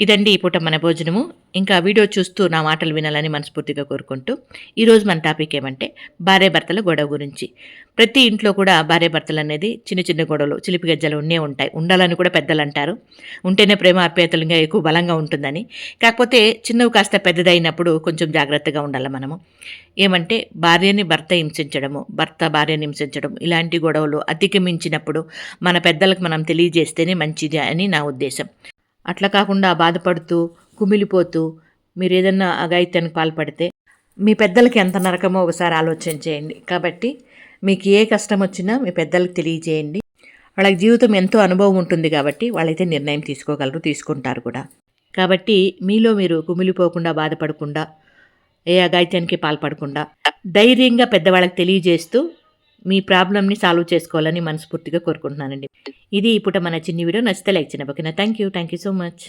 ఇదండి ఈ పూట మన భోజనము. ఇంకా వీడియో చూస్తూ నా మాటలు వినాలని మనస్ఫూర్తిగా కోరుకుంటూ ఈరోజు మన టాపిక్ ఏమంటే భార్య భర్తల గొడవ గురించి. ప్రతి ఇంట్లో కూడా భార్య భర్తలు అనేది చిన్న చిన్న గొడవలు చిలిపి గజ్జలు ఉన్నే ఉంటాయి. ఉండాలని కూడా పెద్దలు అంటారు. ఉంటేనే ప్రేమ ఆప్యాయతలుగా ఎక్కువ బలంగా ఉంటుందని. కాకపోతే చిన్నవి కాస్త పెద్దదైనప్పుడు కొంచెం జాగ్రత్తగా ఉండాలి మనము. ఏమంటే భార్యని భర్త హింసించడము భర్త భార్యని హింసించడం ఇలాంటి గొడవలు అధిగమించినప్పుడు మన పెద్దలకు మనం తెలియజేస్తేనే మంచిది అని నా ఉద్దేశం. అట్లా కాకుండా బాధపడుతూ కుమిలిపోతూ మీరు ఏదన్నా అఘాయిత్యానికి పాల్పడితే మీ పెద్దలకి ఎంత నరకమో ఒకసారి ఆలోచన చేయండి. కాబట్టి మీకు ఏ కష్టం వచ్చినా మీ పెద్దలకు తెలియజేయండి. వాళ్ళకి జీవితం ఎంతో అనుభవం ఉంటుంది కాబట్టి వాళ్ళైతే నిర్ణయం తీసుకోగలరు తీసుకుంటారు కూడా. కాబట్టి మీలో మీరు కుమిలిపోకుండా బాధపడకుండా ఏ అఘాయిత్యానికి పాల్పడకుండా ధైర్యంగా పెద్దవాళ్ళకి తెలియజేస్తూ మీ ప్రాబ్లమ్ని సాల్వ్ చేసుకోవాలని మనస్ఫూర్తిగా కోరుకుంటున్నానండి. ఇది ఇప్పుడు మన చిన్ని వీడియో. నచ్చితే లైక్ చిన్న thank you thank you so much.